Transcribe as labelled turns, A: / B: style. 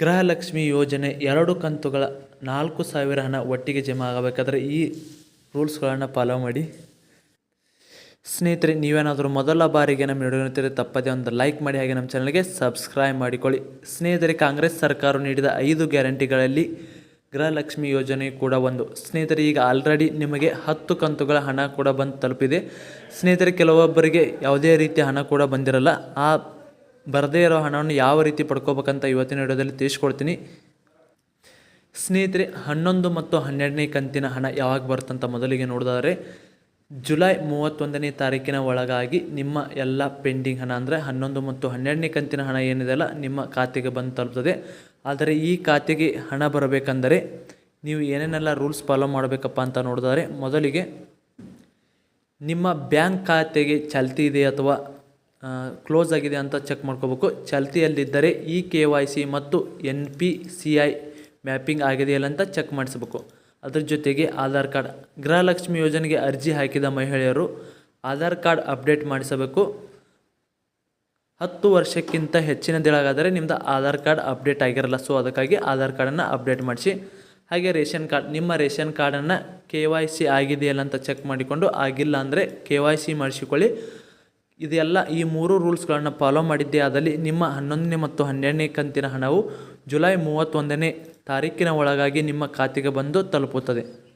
A: ಗೃಹಲಕ್ಷ್ಮಿ ಯೋಜನೆ ಎರಡು ಕಂತುಗಳ ನಾಲ್ಕು ಸಾವಿರ ಹಣ ಒಟ್ಟಿಗೆ ಜಮಾ ಆಗಬೇಕಾದ್ರೆ ಈ ರೂಲ್ಸ್ಗಳನ್ನು ಫಾಲೋ ಮಾಡಿ. ಸ್ನೇಹಿತರೆ, ನೀವೇನಾದರೂ ಮೊದಲ ಬಾರಿಗೆ ನಮ್ಮ ವಿಡಿಯೋ ನೋಡ್ತಿದ್ರೆ ತಪ್ಪದೇ ಒಂದು ಲೈಕ್ ಮಾಡಿ ಹಾಗೆ ನಮ್ಮ ಚಾನಲ್ಗೆ ಸಬ್ಸ್ಕ್ರೈಬ್ ಮಾಡಿಕೊಳ್ಳಿ. ಸ್ನೇಹಿತರೆ, ಕಾಂಗ್ರೆಸ್ ಸರ್ಕಾರ ನೀಡಿದ ಐದು ಗ್ಯಾರಂಟಿಗಳಲ್ಲಿ ಗೃಹಲಕ್ಷ್ಮಿ ಯೋಜನೆ ಕೂಡ ಒಂದು. ಸ್ನೇಹಿತರೆ, ಈಗ ಆಲ್ರೆಡಿ ನಿಮಗೆ ಹತ್ತು ಕಂತುಗಳ ಹಣ ಕೂಡ ಬಂದು ತಲುಪಿದೆ. ಸ್ನೇಹಿತರೆ, ಕೆಲವೊಬ್ಬರಿಗೆ ಯಾವುದೇ ರೀತಿಯ ಹಣ ಕೂಡ ಬಂದಿರಲ್ಲ. ಆ ಬರದೇ ಇರೋ ಹಣವನ್ನು ಯಾವ ರೀತಿ ಪಡ್ಕೋಬೇಕಂತ ಇವತ್ತಿನ ವಿಡಿಯೋದಲ್ಲಿ ತಿಳಿಸ್ಕೊಡ್ತೀನಿ. ಸ್ನೇಹಿತರೆ, ಹನ್ನೊಂದು ಮತ್ತು ಹನ್ನೆರಡನೇ ಕಂತಿನ ಹಣ ಯಾವಾಗ ಬರುತ್ತಂತ ಮೊದಲಿಗೆ ನೋಡೋದಾದರೆ, ಜುಲೈ ಮೂವತ್ತೊಂದನೇ ತಾರೀಕಿನ ಒಳಗಾಗಿ ನಿಮ್ಮ ಎಲ್ಲ ಪೆಂಡಿಂಗ್ ಹಣ, ಅಂದರೆ ಹನ್ನೊಂದು ಮತ್ತು ಹನ್ನೆರಡನೇ ಕಂತಿನ ಹಣ ಏನಿದೆಯಲ್ಲ ನಿಮ್ಮ ಖಾತೆಗೆ ಬಂದು ತಲುಪ್ತದೆ. ಆದರೆ ಈ ಖಾತೆಗೆ ಹಣ ಬರಬೇಕೆಂದರೆ ನೀವು ಏನೇನೆಲ್ಲ ರೂಲ್ಸ್ ಫಾಲೋ ಮಾಡಬೇಕಪ್ಪ ಅಂತ ನೋಡಿದರೆ ಮೊದಲಿಗೆ ನಿಮ್ಮ ಬ್ಯಾಂಕ್ ಖಾತೆಗೆ ಚಾಲ್ತಿ ಇದೆ ಅಥವಾ ಕ್ಲೋಸ್ ಆಗಿದೆ ಅಂತ ಚೆಕ್ ಮಾಡ್ಕೋಬೇಕು. ಚಾಲ್ತಿಯಲ್ಲಿದ್ದರೆ ಇ ಕೆ ವೈ ಸಿ ಮತ್ತು N P C I mapping ಆಗಿದೆಯಲ್ಲ ಅಂತ ಚೆಕ್ ಮಾಡಿಸಬೇಕು. ಅದ್ರ ಜೊತೆಗೆ ಆಧಾರ್ ಕಾರ್ಡ್. ಗೃಹಲಕ್ಷ್ಮಿ ಯೋಜನೆಗೆ ಅರ್ಜಿ ಹಾಕಿದ ಮಹಿಳೆಯರು ಆಧಾರ್ ಕಾರ್ಡ್ ಅಪ್ಡೇಟ್ ಮಾಡಿಸಬೇಕು. ಹತ್ತು ವರ್ಷಕ್ಕಿಂತ ಹೆಚ್ಚಿನ ದಿನಗಾದರೆ ನಿಮ್ಮದು ಆಧಾರ್ ಕಾರ್ಡ್ ಅಪ್ಡೇಟ್ ಆಗಿರಲ್ಲ. ಸೊ ಅದಕ್ಕಾಗಿ ಆಧಾರ್ ಕಾರ್ಡನ್ನು ಅಪ್ಡೇಟ್ ಮಾಡಿಸಿ. ಹಾಗೆ ರೇಷನ್ ಕಾರ್ಡ್, ನಿಮ್ಮ ರೇಷನ್ ಕಾರ್ಡನ್ನು ಕೆ ವೈ ಸಿ ಆಗಿದೆಯಲ್ಲ ಅಂತ ಚೆಕ್ ಮಾಡಿಕೊಂಡು, ಆಗಿಲ್ಲ ಅಂದರೆ ಕೆ ವೈ ಸಿ ಮಾಡಿಸಿಕೊಳ್ಳಿ. ಇದೆಲ್ಲ ಈ ಮೂರು ರೂಲ್ಸ್ಗಳನ್ನು ಫಾಲೋ ಮಾಡಿದ್ದೇ. ಆದಲ್ಲಿ ನಿಮ್ಮ ಹನ್ನೊಂದನೇ ಮತ್ತು ಹನ್ನೆರಡನೇ ಕಂತಿನ ಹಣವು ಜುಲೈ ಮೂವತ್ತೊಂದನೇ ತಾರೀಕಿನ ಒಳಗಾಗಿ ನಿಮ್ಮ ಖಾತೆಗೆ ಬಂದು ತಲುಪುತ್ತದೆ.